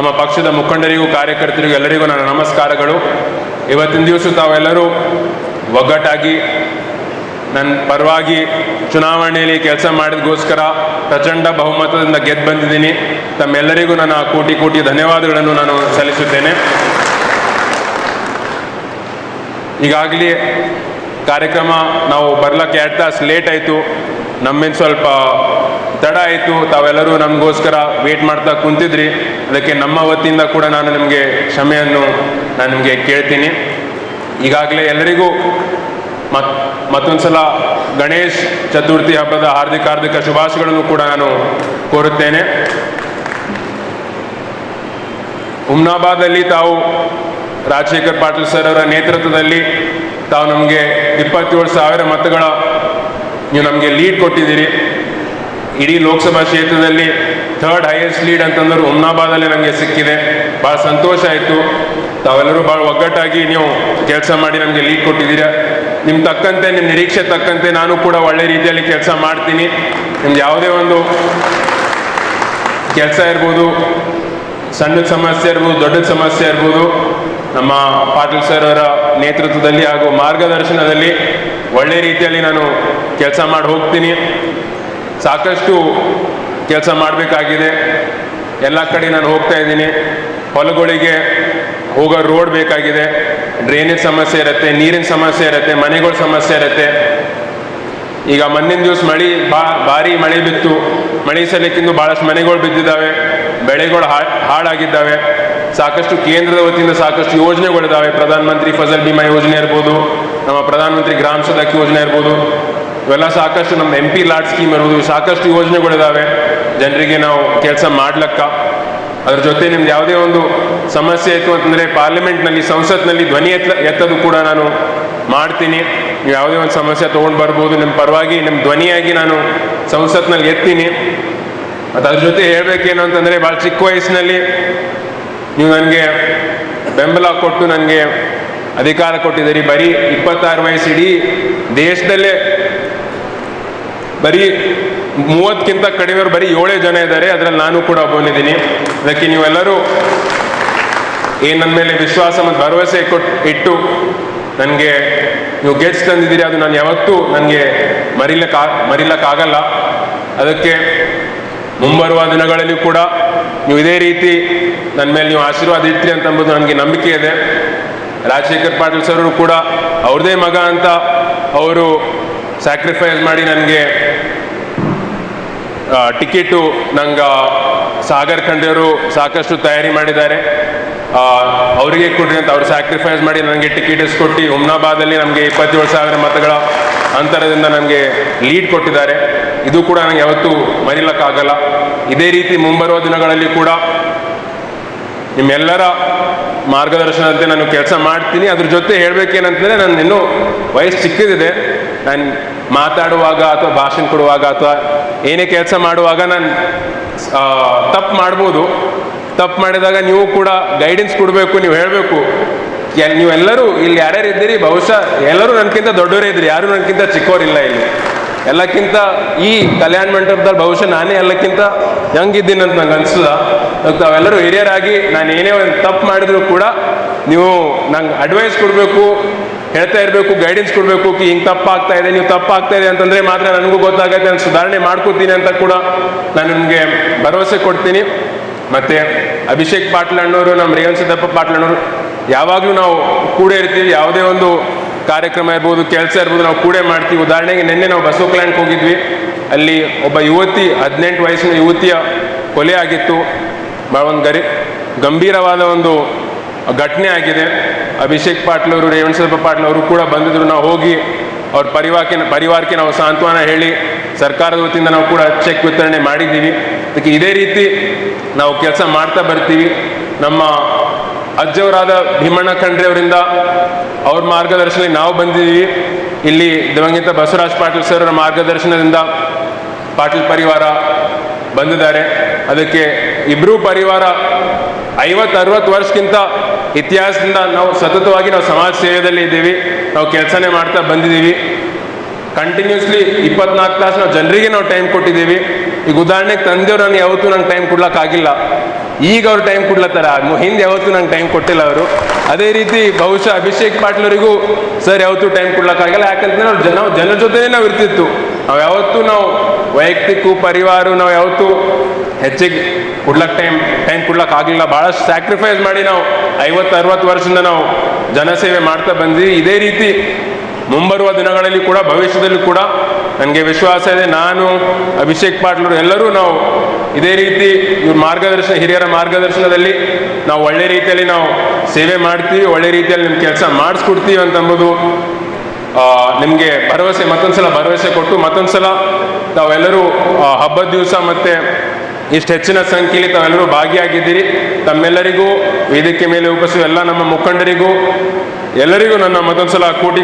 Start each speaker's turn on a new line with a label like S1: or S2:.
S1: ನಮ್ಮ ಪಕ್ಷದ ಮುಖಂಡರಿಗೂ, ಕಾರ್ಯಕರ್ತರಿಗೂ ಎಲ್ಲರಿಗೂ ನನ್ನ ನಮಸ್ಕಾರಗಳು. ಇವತ್ತಿನ ದಿವಸ ತಾವೆಲ್ಲರೂ ಒಗ್ಗಟ್ಟಾಗಿ ನನ್ನ ಪರವಾಗಿ ಚುನಾವಣೆಯಲ್ಲಿ ಕೆಲಸ ಮಾಡಿದಗೋಸ್ಕರ ಪ್ರಚಂಡ ಬಹುಮತದಿಂದ ಗೆದ್ದು ಬಂದಿದ್ದೀನಿ. ತಮ್ಮೆಲ್ಲರಿಗೂ ನನ್ನ ಕೋಟಿ ಕೋಟಿ ಧನ್ಯವಾದಗಳನ್ನು ನಾನು ಸಲ್ಲಿಸುತ್ತೇನೆ. ಈಗಾಗಲೇ ಕಾರ್ಯಕ್ರಮ ನಾವು ಬರ್ಲಕ್ಕೆ ಎರಡು ತಾಸು ಲೇಟ್ ಆಯಿತು. ನಮ್ಮಿಂದ ಸ್ವಲ್ಪ ತಡ ಆಯಿತು, ತಾವೆಲ್ಲರೂ ನಮಗೋಸ್ಕರ ವೇಟ್ ಮಾಡ್ತಾ ಕುಂತಿದ್ರಿ. ಅದಕ್ಕೆ ನಮ್ಮ ವತಿಯಿಂದ ಕೂಡ ನಾನು ನಿಮಗೆ ಕ್ಷಮೆಯನ್ನು ನಾನು ನಿಮಗೆ ಕೇಳ್ತೀನಿ. ಈಗಾಗಲೇ ಎಲ್ಲರಿಗೂ ಮತ್ ಮತ್ತೊಂದು ಸಲ ಗಣೇಶ್ ಚತುರ್ಥಿ ಹಬ್ಬದ ಹಾರ್ದಿಕ ಹಾರ್ದಿಕ ಶುಭಾಶಯಗಳನ್ನು ಕೂಡ ನಾನು ಕೋರುತ್ತೇನೆ. ಹುಮ್ನಾಬಾದಲ್ಲಿ ತಾವು ರಾಜಶೇಖರ್ ಪಾಟೀಲ್ ಸರ್ ಅವರ ನೇತೃತ್ವದಲ್ಲಿ ತಾವು ನಮಗೆ ಇಪ್ಪತ್ತೇಳು ಸಾವಿರ ಮತಗಳ, ನೀವು ನಮಗೆ ಲೀಡ್ ಕೊಟ್ಟಿದ್ದೀರಿ. ಇಡೀ ಲೋಕಸಭಾ ಕ್ಷೇತ್ರದಲ್ಲಿ ಥರ್ಡ್ ಹೈಯೆಸ್ಟ್ ಲೀಡ್ ಅಂತಂದ್ರೆ ಉನ್ನಾಬಾದಲ್ಲಿ ನಮಗೆ ಸಿಕ್ಕಿದೆ. ಭಾಳ ಸಂತೋಷ ಆಯಿತು. ತಾವೆಲ್ಲರೂ ಭಾಳ ಒಗ್ಗಟ್ಟಾಗಿ ನೀವು ಕೆಲಸ ಮಾಡಿ ನಮಗೆ ಲೀಡ್ ಕೊಟ್ಟಿದ್ದೀರ. ನಿಮ್ಮ ತಕ್ಕಂತೆ ನಿಮ್ಮ ನಿರೀಕ್ಷೆ ತಕ್ಕಂತೆ ನಾನು ಕೂಡ ಒಳ್ಳೆ ರೀತಿಯಲ್ಲಿ ಕೆಲಸ ಮಾಡ್ತೀನಿ. ನಿಮ್ದು ಯಾವುದೇ ಒಂದು ಕೆಲಸ ಇರ್ಬೋದು, ಸಣ್ಣದ ಸಮಸ್ಯೆ ಇರ್ಬೋದು, ದೊಡ್ಡದ ಸಮಸ್ಯೆ ಇರ್ಬೋದು, ನಮ್ಮ ಪಾಟೀಲ್ ಸರ್ ಅವರ ನೇತೃತ್ವದಲ್ಲಿ ಹಾಗೂ ಮಾರ್ಗದರ್ಶನದಲ್ಲಿ ಒಳ್ಳೆ ರೀತಿಯಲ್ಲಿ ನಾನು ಕೆಲಸ ಮಾಡಿ ಹೋಗ್ತೀನಿ. ಸಾಕಷ್ಟು ಕೆಲಸ ಮಾಡಬೇಕಾಗಿದೆ. ಎಲ್ಲ ಕಡೆ ನಾನು ಹೋಗ್ತಾ ಇದ್ದೀನಿ. ಹೊಲಗಳಿಗೆ ಹೋಗೋ ರೋಡ್ ಬೇಕಾಗಿದೆ. ಡ್ರೈನೇಜ್ ಸಮಸ್ಯೆ ಇರುತ್ತೆ, ನೀರಿನ ಸಮಸ್ಯೆ ಇರುತ್ತೆ, ಮನೆಗಳ ಸಮಸ್ಯೆ ಇರುತ್ತೆ. ಈಗ ಮಣ್ಣಿನ ದಿವಸ ಮಳೆ ಬಾ, ಭಾರಿ ಮಳೆ ಬಿತ್ತು. ಮಳೆ ಸಲಕ್ಕಿಂದು ಭಾಳಷ್ಟು ಮನೆಗಳು ಬಿದ್ದಿದ್ದಾವೆ. ಬೆಳೆಗಳು ಹಾಳಾಗಿದ್ದಾವೆ. ಸಾಕಷ್ಟು ಕೇಂದ್ರದ ವತಿಯಿಂದ ಸಾಕಷ್ಟು ಯೋಜನೆಗಳಿದ್ದಾವೆ ಪ್ರಧಾನಮಂತ್ರಿ ಫಸಲ್ ಬಿಮಾ ಯೋಜನೆ ಇರ್ಬೋದು, ನಮ್ಮ ಪ್ರಧಾನಮಂತ್ರಿ ಗ್ರಾಮ ಸದಕ್ ಯೋಜನೆ ಇರ್ಬೋದು. ಇವೆಲ್ಲ ಸಾಕಷ್ಟು ನಮ್ಮ ಎಂ ಪಿ ಲಾಟ್ ಸ್ಕೀಮ್ ಇರ್ಬೋದು ಸಾಕಷ್ಟು ಯೋಜನೆಗಳಿದ್ದಾವೆ ಜನರಿಗೆ ನಾವು ಕೆಲಸ ಮಾಡ್ಲಕ್ಕ. ಅದ್ರ ಜೊತೆ ನಿಮ್ದು ಯಾವುದೇ ಒಂದು ಸಮಸ್ಯೆ ಇತ್ತು ಅಂತಂದರೆ ಪಾರ್ಲಿಮೆಂಟ್ನಲ್ಲಿ ಸಂಸತ್ನಲ್ಲಿ ಧ್ವನಿ ಎತ್ತ ಎತ್ತದು ಕೂಡ ನಾನು ಮಾಡ್ತೀನಿ. ನೀವು ಯಾವುದೇ ಒಂದು ಸಮಸ್ಯೆ ತೊಗೊಂಡು ಬರ್ಬೋದು. ನಿಮ್ಮ ಪರವಾಗಿ ನಿಮ್ಮ ಧ್ವನಿಯಾಗಿ ನಾನು ಸಂಸತ್ನಲ್ಲಿ ಎತ್ತೀನಿ. ಮತ್ತು ಅದ್ರ ಜೊತೆ ಹೇಳಬೇಕೇನು ಅಂತಂದರೆ ಭಾಳ ಚಿಕ್ಕ ವಯಸ್ಸಿನಲ್ಲಿ ನೀವು ನನಗೆ ಬೆಂಬಲ ಕೊಟ್ಟು ನನಗೆ ಅಧಿಕಾರ ಕೊಟ್ಟಿದ್ದೀರಿ. ಬರೀ ಇಪ್ಪತ್ತಾರು ವಯಸ್ಸು ಇಡೀ ದೇಶದಲ್ಲೇ ಬರೀ ಮೂವತ್ತಕ್ಕಿಂತ ಕಡಿಮೆಯವರು ಬರೀ ಏಳೇ ಜನ ಇದ್ದಾರೆ, ಅದರಲ್ಲಿ ನಾನು ಕೂಡ ಒಬ್ಬನಿದ್ದೀನಿ. ಅದಕ್ಕೆ ನೀವೆಲ್ಲರೂ ಏನು ನನ್ನ ಮೇಲೆ ವಿಶ್ವಾಸ ಮತ್ತು ಭರವಸೆ ಕೊಟ್ಟು ಇಟ್ಟು ನನಗೆ ನೀವು ಗೆಟ್ಸ್ ತಂದಿದ್ದೀರಿ, ಅದು ನಾನು ಯಾವತ್ತೂ ನನಗೆ ಮರಿಲಕ್ಕ ಮರಿಲಕ್ಕಾಗಲ್ಲ. ಅದಕ್ಕೆ ಮುಂಬರುವ ದಿನಗಳಲ್ಲಿ ಕೂಡ ನೀವು ಇದೇ ರೀತಿ ನನ್ನ ಮೇಲೆ ನೀವು ಆಶೀರ್ವಾದ ಇಟ್ರಿ ಅಂತ ನನಗೆ ನಂಬಿಕೆ ಇದೆ. ರಾಜಶೇಖರ್ ಪಾಟೀಲ್ ಸರ್ ಕೂಡ ಅವ್ರದೇ ಮಗ ಅಂತ ಅವರು ಸ್ಯಾಕ್ರಿಫೈಸ್ ಮಾಡಿ ನನಗೆ ಟಿಕೆಟು ನಂಗೆ ಸಾಗರ್ ಖಂಡೆಯವರು ಸಾಕಷ್ಟು ತಯಾರಿ ಮಾಡಿದ್ದಾರೆ. ಅವರಿಗೆ ಕೊಡ್ರಿ ಅಂತ ಅವ್ರು ಸ್ಯಾಕ್ರಿಫೈಸ್ ಮಾಡಿ ನನಗೆ ಟಿಕೆಟ್ ಇಸ್ಕೊಟ್ಟು ಹುಮ್ನಾಬಾದಲ್ಲಿ ನಮಗೆ ಇಪ್ಪತ್ತೇಳು ಸಾವಿರ ಮತಗಳ ಅಂತರದಿಂದ ನನಗೆ ಲೀಡ್ ಕೊಟ್ಟಿದ್ದಾರೆ. ಇದು ಕೂಡ ನನಗೆ ಯಾವತ್ತೂ ಮರಿಲಕ್ಕಾಗಲ್ಲ ಇದೇ ರೀತಿ ಮುಂಬರುವ ದಿನಗಳಲ್ಲಿ ಕೂಡ ನಿಮ್ಮೆಲ್ಲರ ಮಾರ್ಗದರ್ಶನದಂತೆ ನಾನು ಕೆಲಸ ಮಾಡ್ತೀನಿ. ಅದ್ರ ಜೊತೆ ಹೇಳಬೇಕೇನಂತಂದರೆ, ನಾನು ಇನ್ನೂ ವಯಸ್ಸು ಚಿಕ್ಕದಿದೆ. ನಾನು ಮಾತಾಡುವಾಗ ಅಥವಾ ಭಾಷಣ ಕೊಡುವಾಗ ಅಥವಾ ಏನೇ ಕೆಲಸ ಮಾಡುವಾಗ ನಾನು ತಪ್ಪು ಮಾಡ್ಬೋದು. ತಪ್ಪು ಮಾಡಿದಾಗ ನೀವು ಕೂಡ ಗೈಡೆನ್ಸ್ ಕೊಡಬೇಕು, ನೀವು ಹೇಳಬೇಕು. ನೀವೆಲ್ಲರೂ ಇಲ್ಲಿ ಯಾರ್ಯಾರು ಇದ್ದೀರಿ? ಬಹುಶಃ ಎಲ್ಲರೂ ನನಗಿಂತ ದೊಡ್ಡವರೇ ಇದ್ರಿ ಯಾರು ನನಗಿಂತ ಚಿಕ್ಕವರಿಲ್ಲ ಇಲ್ಲಿ. ಎಲ್ಲಕ್ಕಿಂತ ಈ ಕಲ್ಯಾಣ ಮಂಟಪದಲ್ಲಿ ಬಹುಶಃ ನಾನೇ ಎಲ್ಲಕ್ಕಿಂತ ಇದ್ದೀನಿ ಅಂತ ನಂಗೆ ಅದಕ್ಕೆ ತಾವೆಲ್ಲರೂ ಹಿರಿಯರಾಗಿ ನಾನು ಏನೇ ಒಂದು ತಪ್ಪು ಮಾಡಿದ್ರು ಕೂಡ ನೀವು ನಂಗೆ ಅಡ್ವೈಸ್ ಕೊಡಬೇಕು. ಹೇಳ್ತಾ ಇರಬೇಕು ಗೈಡೆನ್ಸ್ ಕೊಡಬೇಕು, ಕಿ, ಹಿಂಗೆ ತಪ್ಪಾಗ್ತಾ ಇದೆ, ನೀವು ತಪ್ಪಾಗ್ತಾ ಇದೆ ಅಂತಂದರೆ ಮಾತ್ರ ನನಗೂ ಗೊತ್ತಾಗುತ್ತೆ, ನಾನು ಸುಧಾರಣೆ ಮಾಡ್ಕೋತೀನಿ ಅಂತ ಕೂಡ ನಾನು ನಿಮಗೆ ಭರವಸೆ ಕೊಡ್ತೀನಿ. ಮತ್ತು ಅಭಿಷೇಕ್ ಪಾಟ್ಲಣ್ಣವರು ನಮ್ಮ ರೇವಣ್ ಸಿದ್ದಪ್ಪ ಪಾಟ್ಲಣ್ಣವರು ಯಾವಾಗಲೂ ನಾವು ಕೂಡ ಇರ್ತೀವಿ, ಯಾವುದೇ ಒಂದು ಕಾರ್ಯಕ್ರಮ ಇರ್ಬೋದು, ಕೆಲಸ ಇರ್ಬೋದು, ನಾವು ಕೂಡೇ ಮಾಡ್ತೀವಿ. ಉದಾಹರಣೆಗೆ ನಿನ್ನೆ ನಾವು ಬಸವ ಕಲ್ಯಾಣಕ್ಕೆ ಹೋಗಿದ್ವಿ. ಅಲ್ಲಿ ಒಬ್ಬ ಯುವತಿ, ಹದಿನೆಂಟು ವಯಸ್ಸಿನ ಯುವತಿಯ ಕೊಲೆ ಆಗಿತ್ತು. ಭಾಳ ಒಂದು ಗರಿ, ಗಂಭೀರವಾದ ಒಂದು ಘಟನೆ ಆಗಿದೆ. ಅಭಿಷೇಕ್ ಪಾಟೀಲ್ ಅವರು ರೇವಣ್ ಸಿದ್ದಪ್ಪ ಪಾಟೀಲ್ ಅವರು ಕೂಡ ಬಂದಿದ್ರು. ನಾವು ಹೋಗಿ ಅವ್ರ ಪರಿವಾರಕ್ಕೆ ಪರಿವಾರಕ್ಕೆ ನಾವು ಸಾಂತ್ವನ ಹೇಳಿ, ಸರ್ಕಾರದ ವತಿಯಿಂದ ನಾವು ಕೂಡ ಚೆಕ್ ವಿತರಣೆ ಮಾಡಿದ್ದೀವಿ. ಅದಕ್ಕೆ ಇದೇ ರೀತಿ ನಾವು ಕೆಲಸ ಮಾಡ್ತಾ ಬರ್ತೀವಿ. ನಮ್ಮ ಅಜ್ಜವರಾದ ಭೀಮಣ್ಣ ಖಂಡ್ರೆ ಅವರಿಂದ ಅವ್ರ ಮಾರ್ಗದರ್ಶನದಲ್ಲಿ ನಾವು ಬಂದಿದ್ದೀವಿ. ಇಲ್ಲಿ ದಿವಂಗಿತ ಬಸವರಾಜ್ ಪಾಟೀಲ್ ಸರ್ ಅವರ ಮಾರ್ಗದರ್ಶನದಿಂದ ಪಾಟೀಲ್ ಪರಿವಾರ ಬಂದಿದ್ದಾರೆ. ಅದಕ್ಕೆ ಇಬ್ಬರೂ ಪರಿವಾರ ಐವತ್ತು, ಅರವತ್ತು ವರ್ಷಕ್ಕಿಂತ ಇತಿಹಾಸದಿಂದ ನಾವು ಸತತವಾಗಿ ನಾವು ಸಮಾಜ ಸೇವೆಯಲ್ಲಿ ಇದ್ದೀವಿ. ನಾವು ಕೆಲಸನೇ ಮಾಡ್ತಾ ಬಂದಿದ್ದೀವಿ. ಕಂಟಿನ್ಯೂಸ್ಲಿ ಇಪ್ಪತ್ನಾಲ್ಕು ತಾಸು ನಾವು ಜನರಿಗೆ ನಾವು ಟೈಮ್ ಕೊಟ್ಟಿದ್ದೀವಿ. ಈಗ ಉದಾಹರಣೆಗೆ ತಂದೆಯವ್ರು ನನಗೆ ಯಾವತ್ತೂ ನಂಗೆ ಟೈಮ್ ಕೊಡ್ಲಕ್ಕಾಗಿಲ್ಲ. ಈಗ ಅವ್ರು ಟೈಮ್ ಕೊಡ್ಲತ್ತಾರ? ಹಿಂದೆ ಯಾವತ್ತೂ ನಂಗೆ ಟೈಮ್ ಕೊಟ್ಟಿಲ್ಲ ಅವರು. ಅದೇ ರೀತಿ ಬಹುಶಃ ಅಭಿಷೇಕ್ ಪಾಟ್ಲರಿಗೂ ಸರ್ ಯಾವತ್ತೂ ಟೈಮ್ ಕೊಡ್ಲಕ್ಕಾಗಲ್ಲ. ಯಾಕಂತಂದ್ರೆ ನಾವು ಜನ ಜನರ ಜೊತೆ ನಾವು ಇರ್ತಿತ್ತು. ನಾವು ಯಾವತ್ತೂ ನಾವು ವೈಯಕ್ತಿಕ ಪರಿವಾರ ನಾವು ಯಾವತ್ತೂ ಹೆಚ್ಚಿಗೆ ಕೊಡ್ಲಕ್ಕೆ ಟೈಮ್ ಟೈಮ್ ಕೊಡ್ಲಕ್ಕೆ ಆಗಲಿಲ್ಲ. ಭಾಳಷ್ಟು ಸ್ಯಾಕ್ರಿಫೈಸ್ ಮಾಡಿ ನಾವು ಐವತ್ತು, ಅರವತ್ತು ವರ್ಷದಿಂದ ನಾವು ಜನಸೇವೆ ಮಾಡ್ತಾ ಬಂದ್ವಿ. ಇದೇ ರೀತಿ ಮುಂಬರುವ ದಿನಗಳಲ್ಲಿ ಕೂಡ, ಭವಿಷ್ಯದಲ್ಲಿ ಕೂಡ ನನಗೆ ವಿಶ್ವಾಸ ಇದೆ. ನಾನು, ಅಭಿಷೇಕ್ ಪಾಟ್ಲರು ಎಲ್ಲರೂ ನಾವು ಇದೇ ರೀತಿ ಇವ್ರ ಮಾರ್ಗದರ್ಶನ, ಹಿರಿಯರ ಮಾರ್ಗದರ್ಶನದಲ್ಲಿ ನಾವು ಒಳ್ಳೆ ರೀತಿಯಲ್ಲಿ ನಾವು ಸೇವೆ ಮಾಡ್ತೀವಿ. ಒಳ್ಳೆ ರೀತಿಯಲ್ಲಿ ನಿಮ್ಮ ಕೆಲಸ ಮಾಡಿಸ್ಕೊಡ್ತೀವಿ ಅಂತಂಬುದು ನಿಮಗೆ ಭರವಸೆ ಮತ್ತೊಂದು ಸಲ ಭರವಸೆ ಕೊಟ್ಟು ಮತ್ತೊಂದ್ಸಲ ತಾವೆಲ್ಲರೂ ನಾವೆಲ್ಲರೂ ಹಬ್ಬದ ದಿವಸ ಮತ್ತೆ ಇಷ್ಟು ಹೆಚ್ಚಿನ ಸಂಖ್ಯೆಯಲ್ಲಿ ತಾವೆಲ್ಲರೂ ಭಾಗಿಯಾಗಿದ್ದೀರಿ. ತಮ್ಮೆಲ್ಲರಿಗೂ, ವೇದಿಕೆ ಮೇಲೆ ಉಪಸ್ಥಿತ ಎಲ್ಲ ನಮ್ಮ ಮುಖಂಡರಿಗೂ, ಎಲ್ಲರಿಗೂ ನನ್ನ ಮತ್ತೊಂದು ಸಲ ಕೋಟಿ